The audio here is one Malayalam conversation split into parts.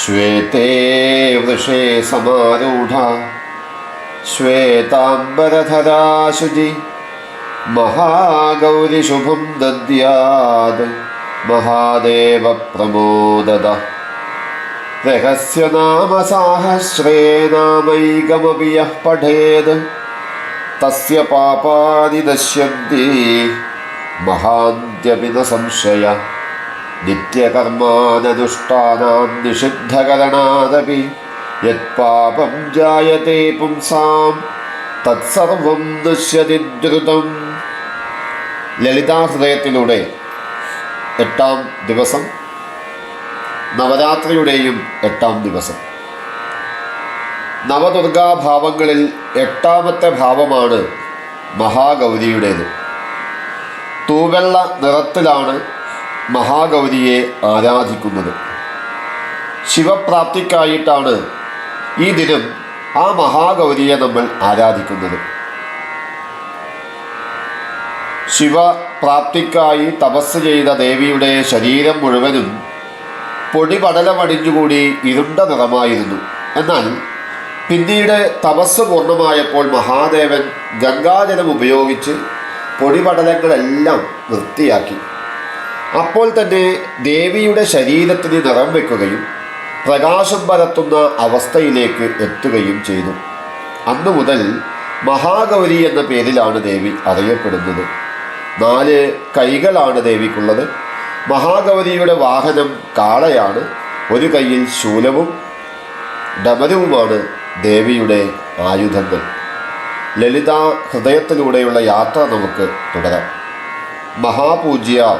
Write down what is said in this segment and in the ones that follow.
श्वेते वृषे समारूढा श्वेताम्बरधरा शुचि महागौरिशुभं दद्यात् महादेवप्रमोदद रहस्यनाम साहस्रे नामैकमपि यः पठेत् तस्य पापानि नश्यन्ति महान्त्यपि न संशय नित्यकर्माननुष्ठानां निषिद्धकरणादपि यत्पापं जायते पुंसां തത്സർവം നശ്യതി ദ്രുതം ലളിതാഹൃദയത്തിലൂടെ എട്ടാം ദിവസം നവരാത്രിയുടെയും എട്ടാം ദിവസം നവദുർഗാഭാവങ്ങളിൽ എട്ടാമത്തെ ഭാവമാണ് മഹാഗൗരിയുടേത് തൂവെള്ള നിറത്തിലാണ് മഹാഗൗരിയെ ആരാധിക്കുന്നത്. ശിവപ്രാപ്തിക്കായിട്ടാണ് ഈ ദിനം ആ മഹാഗൗരിയെ നമ്മൾ ആരാധിക്കുന്നത്. ശിവപ്രാപ്തിക്കായി തപസ് ചെയ്ത ദേവിയുടെ ശരീരം മുഴുവനും പൊടിപടലമടിഞ്ഞുകൂടി ഇരുണ്ട നിറമായിരുന്നു. എന്നാൽ പിന്നീട് തപസ് പൂർണമായപ്പോൾ മഹാദേവൻ ഗംഗാജലം ഉപയോഗിച്ച് പൊടിപടലങ്ങളെല്ലാം വൃത്തിയാക്കി. അപ്പോൾ തന്നെ ദേവിയുടെ ശരീരത്തിന് നിറം വെക്കുകയും പ്രകാശം പരത്തുന്ന അവസ്ഥയിലേക്ക് എത്തുകയും ചെയ്തു. അന്നു മുതൽ മഹാഗൗരി എന്ന പേരിലാണ് ദേവി അറിയപ്പെടുന്നത്. നാല് കൈകളാണ് ദേവിക്കുള്ളത്. മഹാഗൗരിയുടെ വാഹനം കാളയാണ്. ഒരു കൈയിൽ ശൂലവും ഡമരവുമാണ് ദേവിയുടെ ആയുധങ്ങൾ. ലളിത ഹൃദയത്തിലൂടെയുള്ള യാത്ര നമുക്ക് തുടരാം. മഹാപൂജ്യ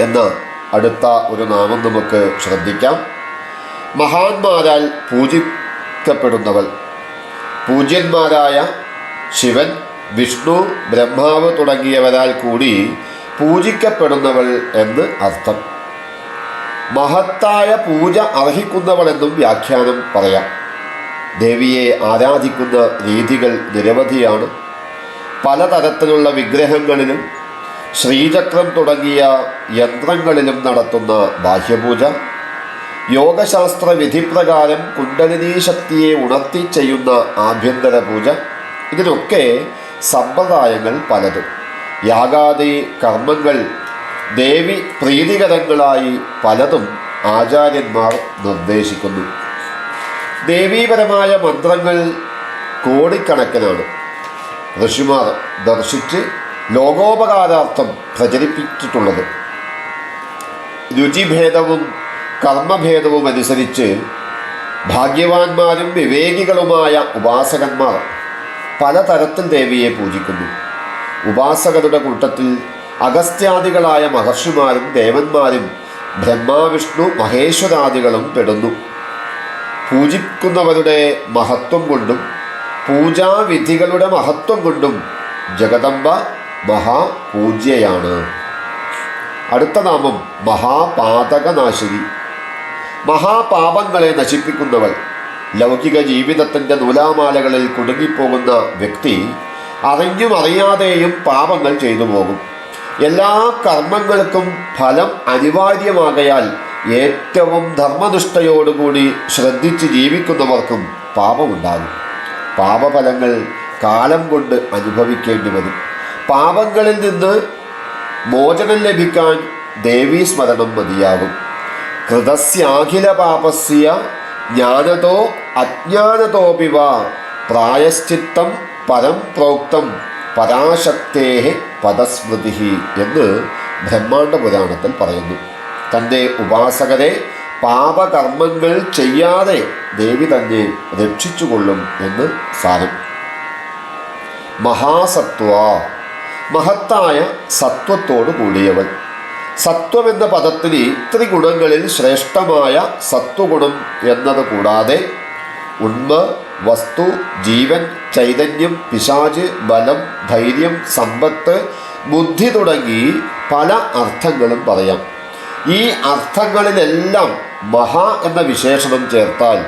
എന്ന അടുത്ത ഒരു നാമം നമുക്ക് ശ്രദ്ധിക്കാം. മഹാന്മാരാൽ പൂജിക്കപ്പെടുന്നവൾ. പൂജ്യന്മാരായ ശിവൻ വിഷ്ണു ബ്രഹ്മാവ് തുടങ്ങിയവരാൽ കൂടി പൂജിക്കപ്പെടുന്നവൾ എന്ന് അർത്ഥം. മഹത്തായ പൂജ അർഹിക്കുന്നവൾ അർഹിക്കുന്നവളെന്നും വ്യാഖ്യാനം പറയാം. ദേവിയെ ആരാധിക്കുന്ന രീതികൾ നിരവധിയാണ്. പലതരത്തിലുള്ള വിഗ്രഹങ്ങളിലും ശ്രീചക്രം തുടങ്ങിയ യന്ത്രങ്ങളിലും നടത്തുന്ന ബാഹ്യപൂജ യോഗശാസ്ത്ര വിധിപ്രകാരം കുണ്ടലിനി ശക്തിയെ ഉണർത്തി ചെയ്യുന്ന ആഭ്യന്തര പൂജ ഇതിനൊക്കെ സമ്പ്രദായങ്ങൾ പലതും. യാഗാദി കർമ്മങ്ങൾ ദേവി പ്രീതികരങ്ങളായി പലതും ആചാര്യന്മാർ നിർദ്ദേശിക്കുന്നു. ദേവീപരമായ മന്ത്രങ്ങൾ കോടിക്കണക്കിനാണ്. ഋഷിമാർ ദർശിച്ച് ലോകോപകാരാർത്ഥം പ്രചരിപ്പിച്ചിട്ടുള്ളത്. രുചിഭേദവും കർമ്മഭേദവും അനുസരിച്ച് ഭാഗ്യവാന്മാരും വിവേകികളുമായ ഉപാസകന്മാർ പലതരത്തിൽ ദേവിയെ പൂജിക്കുന്നു. ഉപാസകരുടെ കൂട്ടത്തിൽ അഗസ്ത്യാദികളായ മഹർഷിമാരും ദേവന്മാരും ബ്രഹ്മാവിഷ്ണു മഹേശ്വരാദികളും പെടുന്നു. പൂജിക്കുന്നവരുടെ മഹത്വം കൊണ്ടും പൂജാവിധികളുടെ മഹത്വം കൊണ്ടും ജഗദംബ മഹാപൂജ്യയാണ്. അടുത്ത നാമം മഹാപാതകനാശിനി. മഹാപാപങ്ങളെ നശിപ്പിക്കുന്നവൾ ലൗകിക ജീവിതത്തിന്റെ നൂലാമാലകളിൽ കുടുങ്ങിപ്പോകുന്ന വ്യക്തി അറിഞ്ഞും അറിയാതെയും പാപങ്ങൾ ചെയ്തു പോകും. എല്ലാ കർമ്മങ്ങൾക്കും ഫലം അനിവാര്യമാകയാൽ ഏറ്റവും ധർമ്മനിഷ്ഠയോടുകൂടി ശ്രദ്ധിച്ച് ജീവിക്കുന്നവർക്കും പാപമുണ്ടാകും. പാപഫലങ്ങൾ കാലം കൊണ്ട് അനുഭവിക്കേണ്ടി വരും. പാപങ്ങളിൽ നിന്ന് മോചനം ലഭിക്കാൻ ദേവീസ്മരണം മതിയാകും. കൃതസ്യാഖില പാപസ്യ ജ്ഞാനതോ അജ്ഞാനതോപിവ പ്രായശ്ചിത്തം പരം പ്രോക്തം പരാശക്തേ പദസ്മൃതി എന്ന് ബ്രഹ്മാണ്ഡ പുരാണത്തിൽ പറയുന്നു. തന്റെ ഉപാസകരെ പാപകർമ്മങ്ങൾ ചെയ്യാതെ ദേവി തന്നെ രക്ഷിച്ചുകൊള്ളും എന്ന് സാരം. മഹാസത്വ മഹത്തായ സത്വത്തോടു കൂടിയവൻ. സത്വം എന്ന പദത്തിന് ത്രിഗുണങ്ങളിൽ ശ്രേഷ്ഠമായ സത്വഗുണം എന്നത് കൂടാതെ ഉണ്മ വസ്തു ജീവൻ ചൈതന്യം പിശാജ് ബലം ധൈര്യം സമ്പത്ത് ബുദ്ധി തുടങ്ങി പല അർത്ഥങ്ങളും പറയാം. ഈ അർത്ഥങ്ങളിലെല്ലാം മഹാ എന്ന വിശേഷണം ചേർത്താൽ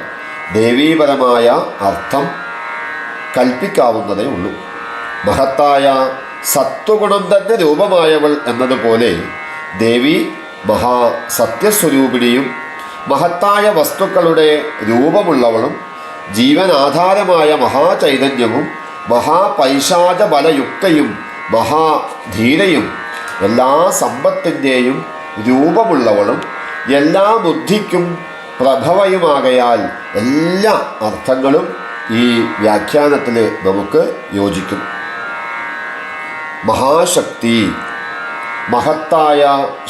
ദേവീപരമായ അർത്ഥം കൽപ്പിക്കാവുന്നതേ ഉള്ളൂ. മഹത്തായ സത്വഗുണം തന്നെ രൂപമായവൾ എന്നതുപോലെ ദേവി മഹാസത്യസ്വരൂപിണിയും മഹത്തായ വസ്തുക്കളുടെ രൂപമുള്ളവളും ജീവനാധാരമായ മഹാചൈതന്യവും മഹാപൈശാചബലയുക്തയും മഹാധീരയും എല്ലാ സമ്പത്തിന്റെയും രൂപമുള്ളവളും എല്ലാ ബുദ്ധിക്കും പ്രഭവയുമാകയാൽ എല്ലാ അർത്ഥങ്ങളും ഈ വ്യാഖ്യാനത്തിൽ നമുക്ക് യോജിക്കും. മഹാശക്തി മഹത്തായ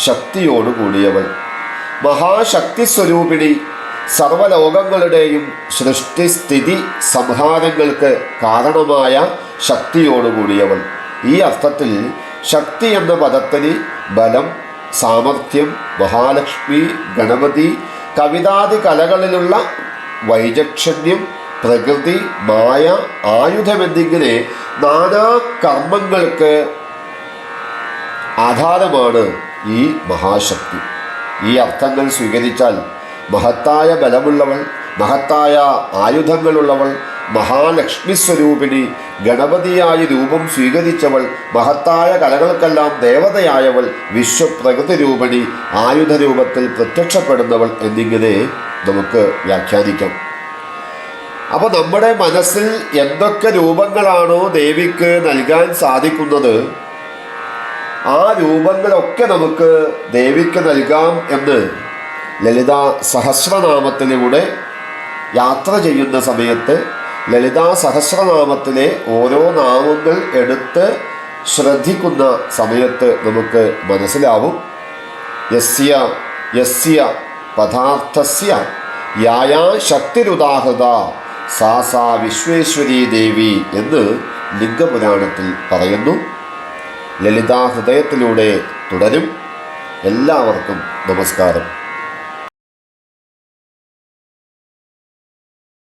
ശക്തിയോടു കൂടിയവൾ മഹാശക്തി സ്വരൂപിണി സർവലോകങ്ങളുടെയും സൃഷ്ടിസ്ഥിതി സംഹാരങ്ങൾക്ക് കാരണമായ ശക്തിയോടുകൂടിയവൾ ഈ അർത്ഥത്തിൽ ശക്തി എന്ന പദത്തിന് ബലം സാമർഥ്യം മഹാലക്ഷ്മി ഗണപതി കവിതാദി കലകളിലുള്ള വൈചക്ഷണ്യം പ്രകൃതി മായ ആയുധമെന്നിങ്ങനെ നാനാ കർമ്മങ്ങൾക്ക് ആധാരമാണ് ഈ മഹാശക്തി. ഈ അർത്ഥങ്ങൾ സ്വീകരിച്ചാൽ മഹത്തായ ബലമുള്ളവൾ മഹത്തായ ആയുധങ്ങളുള്ളവൾ മഹാലക്ഷ്മി സ്വരൂപിണി ഗണപതിയായ രൂപം സ്വീകരിച്ചവൾ മഹത്തായ കലകൾക്കെല്ലാം ദേവതയായവൾ വിശ്വപ്രകൃതി രൂപിണി ആയുധ രൂപത്തിൽ പ്രത്യക്ഷപ്പെടുന്നവൾ എന്നിങ്ങനെ നമുക്ക് വ്യാഖ്യാനിക്കാം. അപ്പോൾ നമ്മുടെ മനസ്സിൽ എന്തൊക്കെ രൂപങ്ങളാണോ ദേവിക്ക് നൽകാൻ സാധിക്കുന്നത്? ആ രൂപങ്ങളൊക്കെ നമുക്ക് ദേവിക്ക് നൽകാം എന്ന് ലളിത സഹസ്രനാമത്തിലൂടെ യാത്ര ചെയ്യുന്ന സമയത്ത് ലളിതാ സഹസ്രനാമത്തിലെ ഓരോ നാമങ്ങൾ എടുത്ത് ശ്രദ്ധിക്കുന്ന സമയത്ത് നമുക്ക് മനസ്സിലാവും. യസ്യ യസ്യ പദാർത്ഥസ്യ യായാ ശക്തിരുദാഹൃത. സാ വിശ്വേശ്വരി ദേവി എന്ന് ലിംഗപുരാണത്തിൽ പറയുന്നു. ലളിതാ ഹൃദയത്തിലൂടെ തുടരും. എല്ലാവർക്കും നമസ്കാരം.